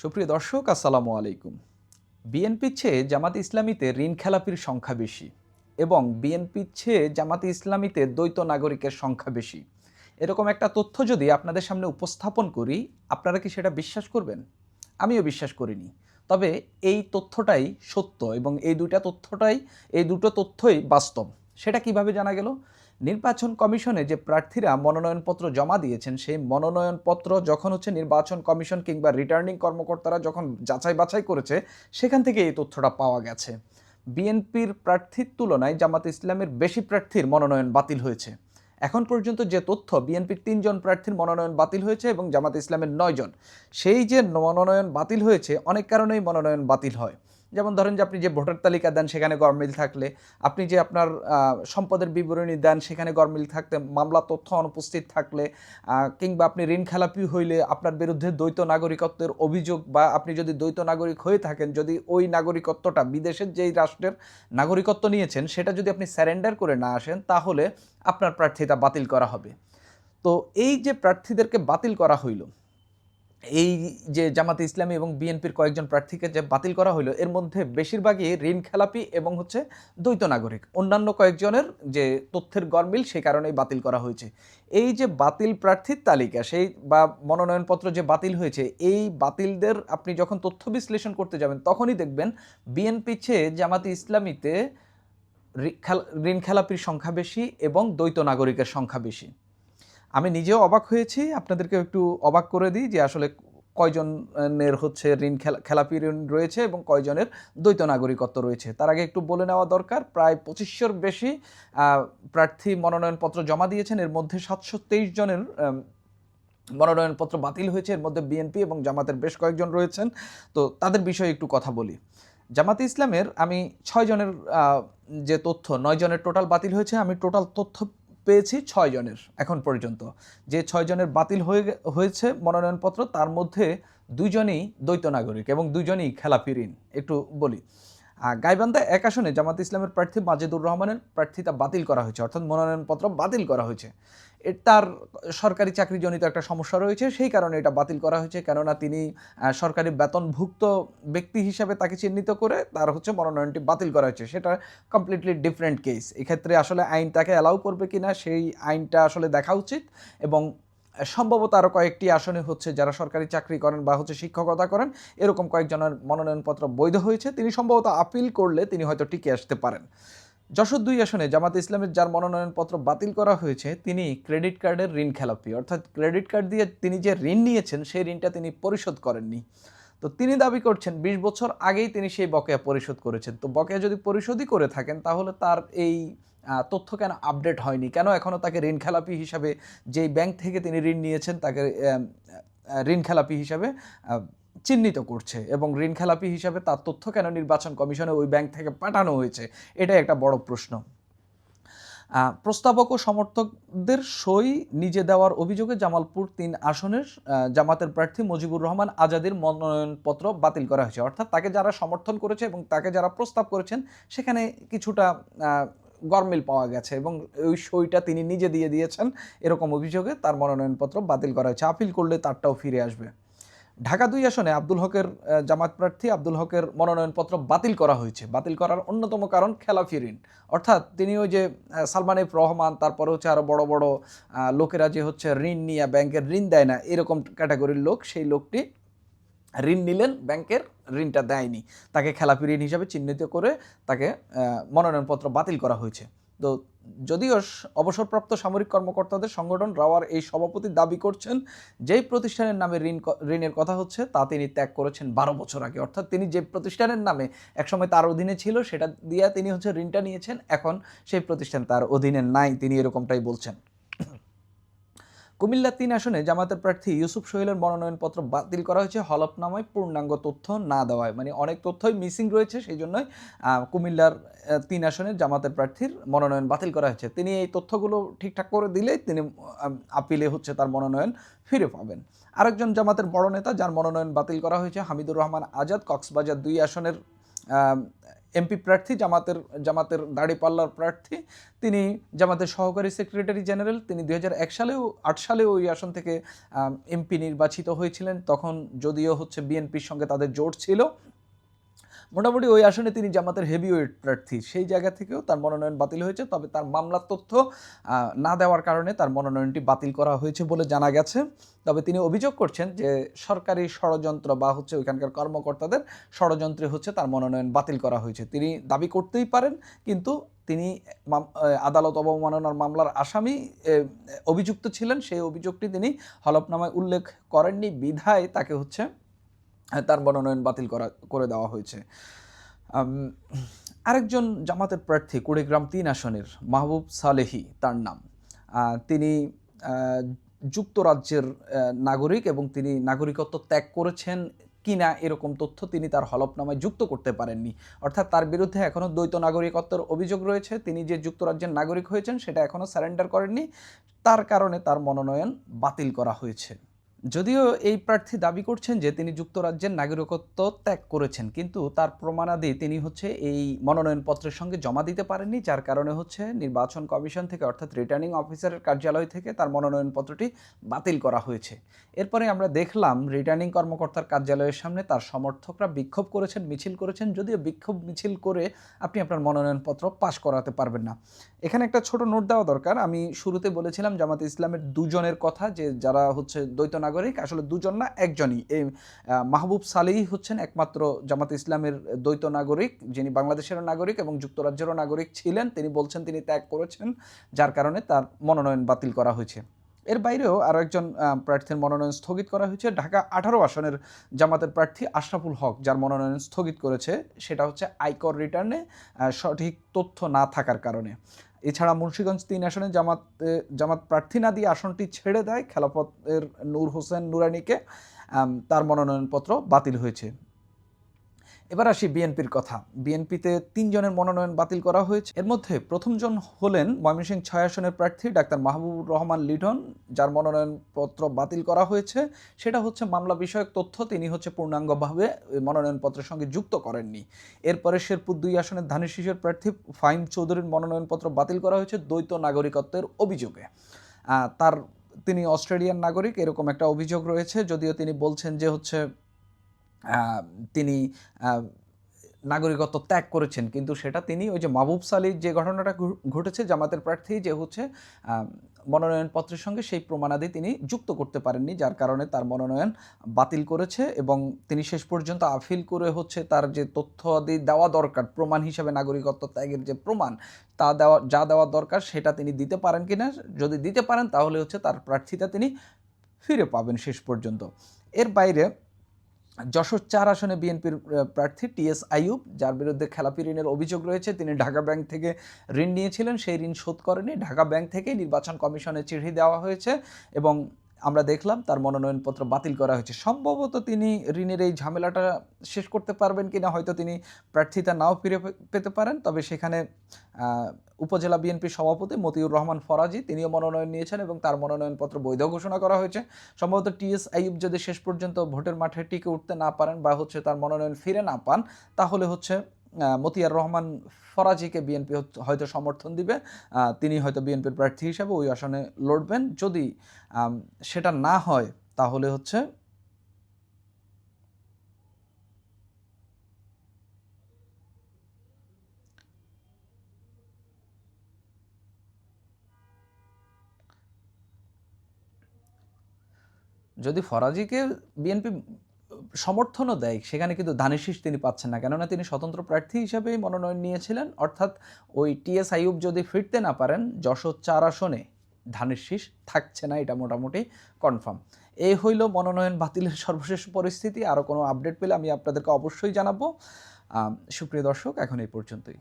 সুপ্রিয় দর্শক, আসসালামু আলাইকুম। বিএনপি চেয়ে জামাত ইসলামীতে ঋণ খেলাপির সংখ্যা বেশি এবং বিএনপি চেয়ে জামাত ইসলামীতে দ্বৈত নাগরিকের সংখ্যা বেশি। এরকম একটা তথ্য যদি আপনাদের সামনে উপস্থাপন করি, আপনারা কি সেটা বিশ্বাস করবেন? আমিও বিশ্বাস করিনি। তবে এই তথ্যটাই সত্য এবং এই দুইটা তথ্যটাই, এই দুটো তথ্যই বাস্তব। সেটা কীভাবে জানা গেল? নির্বাচন কমিশনে যে প্রার্থীরা মনোনয়নপত্র জমা দিয়েছেন, সেই মনোনয়নপত্র যখন হচ্ছে নির্বাচন কমিশন কিংবা রিটার্নিং কর্মকর্তারা যখন যাচাই বাছাই করেছে, সেখান থেকে এই তথ্যটা পাওয়া গেছে। বিএনপির প্রার্থীর তুলনায় জামাত ইসলামের বেশি প্রার্থীর মনোনয়ন বাতিল হয়েছে। এখন পর্যন্ত যে তথ্য, বিএনপির তিনজন প্রার্থীর মনোনয়ন বাতিল হয়েছে এবং জামাত ইসলামের নয়জন। সেই যে মনোনয়ন বাতিল হয়েছে, অনেক কারণেই মনোনয়ন বাতিল হয়। যেমন ধরেন যে আপনি যে ভোটার তালিকা দেন, সেখানে গরমিল থাকলে, আপনি যে আপনার সম্পদের বিবরণী দেন, সেখানে গরমিল থাকতে, মামলা তথ্য অনুপস্থিত থাকলে কিংবা আপনি ঋণ খেলাপি হইলে আপনার বিরুদ্ধে দ্বৈত নাগরিকত্বের অভিযোগ বা আপনি যদি দ্বৈত নাগরিক হয়ে থাকেন, যদি ওই নাগরিকত্বটা বিদেশের যেই রাষ্ট্রের নাগরিকত্ব নিয়েছেন, সেটা যদি আপনি স্যারেন্ডার করে না আসেন, তাহলে আপনার প্রার্থিতা বাতিল করা হবে। তো এই যে প্রার্থীদেরকে বাতিল করা হইল এই যে জামাতে ইসলামী এবং বিএনপির কয়েকজন প্রার্থীকে যে বাতিল করা হলো, এর মধ্যে বেশিরভাগই ঋণ খেলাপি এবং হচ্ছে দ্বৈত নাগরিক। অন্যান্য কয়েকজনের যে তথ্যের গরমিল, সেই কারণেই বাতিল করা হয়েছে। এই যে বাতিল প্রার্থীর তালিকা, সেই বা মনোনয়নপত্র যে বাতিল হয়েছে, এই বাতিলদের আপনি যখন তথ্য বিশ্লেষণ করতে যাবেন, তখনই দেখবেন বিএনপি চেয়ে জামাতে ইসলামীতে ঋণ খেলাপির সংখ্যা বেশি এবং দ্বৈত নাগরিকের সংখ্যা বেশি। আমি নিজেও অবাক হয়েছি আপনাদেরকে একটু অবাক করে দিই যে আসলে কয়জনের হচ্ছে ঋণ খেলা- খেলাপি ঋণ রয়েছে এবং কয়জনের দ্বৈত নাগরিকত্ব রয়েছে। তার আগে একটু বলে নেওয়া দরকার, প্রায় পঁচিশশোর বেশি প্রার্থী মনোনয়নপত্র জমা দিয়েছেন, এর মধ্যে সাতশো তেইশ জনের মনোনয়নপত্র বাতিল হয়েছে, এর মধ্যে বিএনপি এবং জামাতের বেশ কয়েকজন রয়েছেন। তো তাদের বিষয়ে একটু কথা বলি। জামাতে ইসলামের আমি ছয় জনের যে তথ্য, নয় জনের টোটাল বাতিল হয়েছে, আমি টোটাল তথ্য পেয়েছি ছয় জনের এখন পর্যন্ত। যে ছয় জনের বাতিল হয়ে হয়েছে মনোনয়নপত্র, তার মধ্যে দুজনই দ্বৈত নাগরিক এবং দুজনই খেলাপি ঋণ একটু বলি। গাইবান্ধা এক আসনে জামাত ইসলামের প্রার্থী মাজেদুর রহমানের প্রার্থিতা বাতিল করা হয়েছে, অর্থাৎ মনোনয়নপত্র বাতিল করা হয়েছে। তার সরকারি চাকরিজনিত একটা সমস্যা রয়েছে, সেই কারণে এটা বাতিল করা হয়েছে, কেননা তিনি সরকারি বেতনভুক্ত ব্যক্তি হিসাবে তাকে চিহ্নিত করে তার হচ্ছে মনোনয়নটি বাতিল করা হয়েছে। সেটা কমপ্লিটলি ডিফারেন্ট কেস এক্ষেত্রে আসলে আইন তাকে অ্যালাউ করবে কি না সেই আইনটা আসলে দেখা উচিত এবং সম্ভবত আরও কয়েকটি আসনে হচ্ছে যারা সরকারি চাকরি করেন বা হচ্ছে শিক্ষকতা করেন, এরকম কয়েকজনের মনোনয়নপত্র বৈধ হয়েছে। তিনি সম্ভবত আপিল করলে তিনি হয়তো টিকে আসতে পারেন। যশোর দুই আসনে জামাত ইসলামের যার মনোনয়নপত্র বাতিল করা হয়েছে, তিনি ক্রেডিট কার্ডের ঋণ খেলাপি। অর্থাৎ ক্রেডিট কার্ড দিয়ে তিনি যে ঋণ নিয়েছেন, সেই ঋণটা তিনি পরিশোধ করেননি। তো তিনি দাবি করছেন বিশ বছর আগেই তিনি সেই বকেয়া পরিশোধ করেছেন। তো বকেয়া যদি পরিশোধই করে থাকেন, তাহলে তার এই তথ্য কেন আপডেট হয়নি? কেন এখনও তাকে ঋণ খেলাপি হিসাবে যেই ব্যাংক থেকে তিনি ঋণ নিয়েছেন, তাকে ঋণ খেলাপি হিসাবে চিহ্নিত করছে এবং ঋণ খেলাপি হিসাবে তার তথ্য কেন নির্বাচন কমিশনে ওই ব্যাংক থেকে পাঠানো হয়েছে? এটাই একটা বড় প্রশ্ন। প্রস্তাবক ও সমর্থকদের সই নিজে দেওয়ার অভিযোগে জামালপুর তিন আসনের জামাতের প্রার্থী মুজিবুর রহমান আজাদের মনোনয়নপত্র বাতিল করা হয়েছে। অর্থাৎ তাকে যারা সমর্থন করেছে এবং তাকে যারা প্রস্তাব করেছেন, সেখানে কিছুটা গরমিল পাওয়া গেছে এবং ওই সইটা তিনি নিজে দিয়ে দিয়েছেন। এরকম অভিযোগে তার মনোনয়নপত্র বাতিল করা হয়েছে। আপিল করলে তারটাও ফিরে আসবে। ঢাকা দুই আসনে আব্দুল হকের জামাত প্রার্থী আব্দুল হকের মনোনয়নপত্র বাতিল করা হয়েছে। বাতিল করার অন্যতম কারণ খেলাফি ঋণ অর্থাৎ তিনি ওই যে সালমান এফ রহমান তারপরে হচ্ছে আরও বড় বড় লোকেরা যে হচ্ছে ঋণ নিয়ে ব্যাংকের ঋণ দেয় না, এরকম ক্যাটাগরির লোক, সেই লোকটি ঋণ নিলেন, ব্যাংকের ঋণটা দেয়নি। তাকে খেলাপি ঋণ হিসাবে চিহ্নিত করে তাকে মনোনয়নপত্র বাতিল করা হয়েছে। তো যদিও অবসরপ্রাপ্ত সামরিক কর্মকর্তাদের সংগঠন রাওয়ার এই সভাপতি দাবি করছেন, যেই প্রতিষ্ঠানের নামে ঋণ ঋণের কথা হচ্ছে, তা তিনি ত্যাগ করেছেন বারো বছর আগে। অর্থাৎ তিনি যে প্রতিষ্ঠানের নামে একসময় তার অধীনে ছিল, সেটা দিয়ে তিনি হচ্ছে ঋণটা নিয়েছেন, এখন সেই প্রতিষ্ঠান তার অধীনে নাই, তিনি এরকমটাই বলছেন। কুমিল্লা তিন আসনে জামাতের প্রার্থী ইউসুফ সোহেলের মনোনয়নপত্র বাতিল করা হয়েছে। হলফনামায় পূর্ণাঙ্গ তথ্য না দেওয়ায়। মানে অনেক তথ্যই মিসিং রয়েছে সেই জন্যই কুমিল্লার তিন আসনে জামাতের প্রার্থীর মনোনয়ন বাতিল করা হয়েছে। তিনি এই তথ্যগুলো ঠিকঠাক করে দিলেই তিনি আপিলে হচ্ছে তার মনোনয়ন ফিরে পাবেন। আরেকজন জামাতের বড় নেতা, যার মনোনয়ন বাতিল করা হয়েছে, হামিদুর রহমান আজাদ, কক্সবাজার দুই আসনের এমপি প্রার্থী, জামাতের জামাতের দাড়িপাল্লার প্রার্থী, তিনি জামাতের সহকারী সেক্রেটারি জেনারেল, তিনি দুই সালেও, আট সালেও ওই আসন থেকে এমপি নির্বাচিত হয়েছিলেন। তখন যদিও হচ্ছে বিএনপির সঙ্গে তাদের জোট ছিল মোটামুটি ওই আসনে তিনি জামাতের হেভিওয়েট প্রার্থী সেই জায়গা থেকেও তার মনোনয়ন বাতিল হয়েছে, তবে তার মামলার তথ্য না দেওয়ার কারণে তার মনোনয়নটি বাতিল করা হয়েছে বলে জানা গেছে। তবে তিনি অভিযোগ করছেন যে সরকারি ষড়যন্ত্র বা হচ্ছে ওইখানকার কর্মকর্তাদের ষড়যন্ত্রে হচ্ছে তার মনোনয়ন বাতিল করা হয়েছে। তিনি দাবি করতেই পারেন, কিন্তু তিনি আদালত অবমাননার মামলার আসামি অভিযুক্ত ছিলেন। সেই অভিযোগটি তিনি হলফনামায় উল্লেখ করেননি। বিধায় তাকে হচ্ছে তার মনোনয়ন বাতিল করা, করে দেওয়া হয়েছে। আরেকজন জামাতের প্রার্থী কুড়িগ্রাম তিন আসনের মাহবুব সালেহি তার নাম। তিনি যুক্তরাজ্যের নাগরিক এবং তিনি নাগরিকত্ব ত্যাগ করেছেন কিনা এরকম তথ্য তিনি তার হলফনামায় যুক্ত করতে পারেননি। অর্থাৎ তার বিরুদ্ধে এখনও দ্বৈত নাগরিকত্বের অভিযোগ রয়েছে। তিনি যে যুক্তরাজ্যের নাগরিক হয়েছেন সেটা এখনও স্যারেন্ডার করেননি। তার কারণে তার মনোনয়ন বাতিল করা হয়েছে। যদিও এই প্রার্থী দাবি করছেন যে তিনি যুক্তরাজ্যের নাগরিকত্ব ত্যাগ করেছেন, কিন্তু তার প্রমাণাদি তিনি হচ্ছে এই মনোনয়নপত্রের সঙ্গে জমা দিতে পারেননি, যার কারণে হচ্ছে নির্বাচন কমিশন থেকে অর্থাৎ রিটার্নিং অফিসারের কার্যালয় থেকে তার মনোনয়নপত্রটি বাতিল করা হয়েছে। এরপরে আমরা দেখলাম রিটার্নিং কর্মকর্তার কার্যালয়ের সামনে তার সমর্থকরা বিক্ষোভ করেছেন, মিছিল করেছেন, যদিও বিক্ষোভ মিছিল করে আপনি আপনার মনোনয়নপত্র পাশ করাতে পারবেন না। এখানে একটা ছোট নোট দেওয়া দরকার, আমি শুরুতে বলেছিলাম জামাত ইসলামের দুজনের কথা, যে যারা হচ্ছে দ্বৈত নাগরিক, আসলে দুজন না, একজনই। এই মাহবুব সালেই হচ্ছেন একমাত্র জামাত ইসলামের দ্বৈত নাগরিক, যিনি বাংলাদেশেরও নাগরিক এবং যুক্তরাজ্যেরও নাগরিক ছিলেন। তিনি বলছেন তিনি ত্যাগ করেছেন, যার কারণে তার মনোনয়ন বাতিল করা হয়েছে। এর বাইরেও আরও একজন প্রার্থীর মনোনয়ন স্থগিত করা হয়েছে। ঢাকা আঠারো আসনের জামাতের প্রার্থী আশরাফুল হক, যার মনোনয়ন স্থগিত করেছে, সেটা হচ্ছে আয়কর রিটার্নে সঠিক তথ্য না থাকার কারণে। এছাড়া মুন্সীগঞ্জ তিন আসনে জামাত জামাত প্রার্থী না দিয়ে আসনটি ছেড়ে দেয়। খেলাপথের নূর হোসেন নুরানিকে তার মনোনয়নপত্র বাতিল হয়েছে। এবার আসি বিএনপির কথা। বিএনপিতে তিনজনের মনোনয়ন বাতিল করা হয়েছে। এর মধ্যে প্রথমজন হলেন ময়মনসিংহ ছয় আসনের প্রার্থী ডাক্তার মাহবুবুর রহমান লিডন যার মনোনয়নপত্র বাতিল করা হয়েছে। সেটা হচ্ছে মামলা বিষয়ক তথ্য। তিনি হচ্ছে পূর্ণাঙ্গভাবে মনোনয়নপত্রের সঙ্গে যুক্ত করেননি। এরপরে শেরপুর দুই আসনের ধানের শিশুর প্রার্থী ফাইম চৌধুরীর মনোনয়নপত্র বাতিল করা হয়েছে দ্বৈত নাগরিকত্বের অভিযোগে। তার তিনি অস্ট্রেলিয়ান নাগরিক, এরকম একটা অভিযোগ রয়েছে। যদিও তিনি বলছেন যে হচ্ছে তিনি নাগরিকত্ব ত্যাগ করেছেন, কিন্তু সেটা তিনি ওই যে মাহবুব সালির যে ঘটনাটা ঘটেছে, জামাতের প্রার্থী যে হচ্ছে মনোনয়নপত্রের সঙ্গে সেই প্রমাণাদি তিনি যুক্ত করতে পারেননি, যার কারণে তার মনোনয়ন বাতিল করেছে এবং তিনি শেষ পর্যন্ত আফিল করে হচ্ছে তার যে তথ্য আদি দেওয়া দরকার, প্রমাণ হিসাবে নাগরিকত্ব ত্যাগের যে প্রমাণ, তা দেওয়া, যা দেওয়া দরকার সেটা তিনি দিতে পারেন কিনা, যদি দিতে পারেন তাহলে হচ্ছে তার প্রার্থীতা তিনি ফিরে পাবেন শেষ পর্যন্ত। এর বাইরে যশোর চার আসনে বিএনপির প্রার্থী টিএস আইয়ুব, যার বিরুদ্ধে খেলাপি ঋণের অভিযোগ রয়েছে। তিনি ঢাকা ব্যাংক থেকে ঋণ নিয়েছিলেন, সেই ঋণ শোধ করেনি ঢাকা ব্যাংক থেকেই নির্বাচন কমিশনে চিঠি দেওয়া হয়েছে এবং আমরা দেখলাম তার মনোনয়নপত্র বাতিল করা হয়েছে। সম্ভবত তিনি ঋণের এই ঝামেলাটা শেষ করতে পারবেন কিনা হয়তো তিনি প্রার্থিতা নাও ফিরে পেতে পারেন। তবে সেখানে উপজেলা বিএনপির সভাপতি মতিউর রহমান ফরাজি তিনিও মনোনয়ন নিয়েছেন এবং তার মনোনয়নপত্র বৈধ ঘোষণা করা হয়েছে। সম্ভবত টিএস আইব যদি শেষ পর্যন্ত ভোটের মাঠে টিকে উঠতে না পারেন বা হচ্ছে তার মনোনয়ন ফিরে না পান, তাহলে হচ্ছে মতিয়ার রহমান ফরাজিকে বিএনপি হয়তো সমর্থন দিবে। তিনি হয়তো বিএনপির প্রার্থী হিসাবে ওই আসনে লড়বেন। যদি সেটা না হয়, তাহলে হচ্ছে যদি ফরাজিকে বিএনপি সমর্থনও দেয়। সেখানে কিন্তু ধানের তিনি পাচ্ছেন না। কেননা তিনি স্বতন্ত্র প্রার্থী হিসেবেই মনোনয়ন নিয়েছিলেন। অর্থাৎ ওই টিএস আইউব যদি ফিরতে না পারেন, যশোর চার আসনে ধানের থাকছে না, এটা মোটামুটি কনফার্ম। এই হইল মনোনয়ন বাতিলের সর্বশেষ পরিস্থিতি। আরও কোনো আপডেট পেলে আমি আপনাদেরকে অবশ্যই জানাব। সুপ্রিয় দর্শক, এখন এই পর্যন্তই।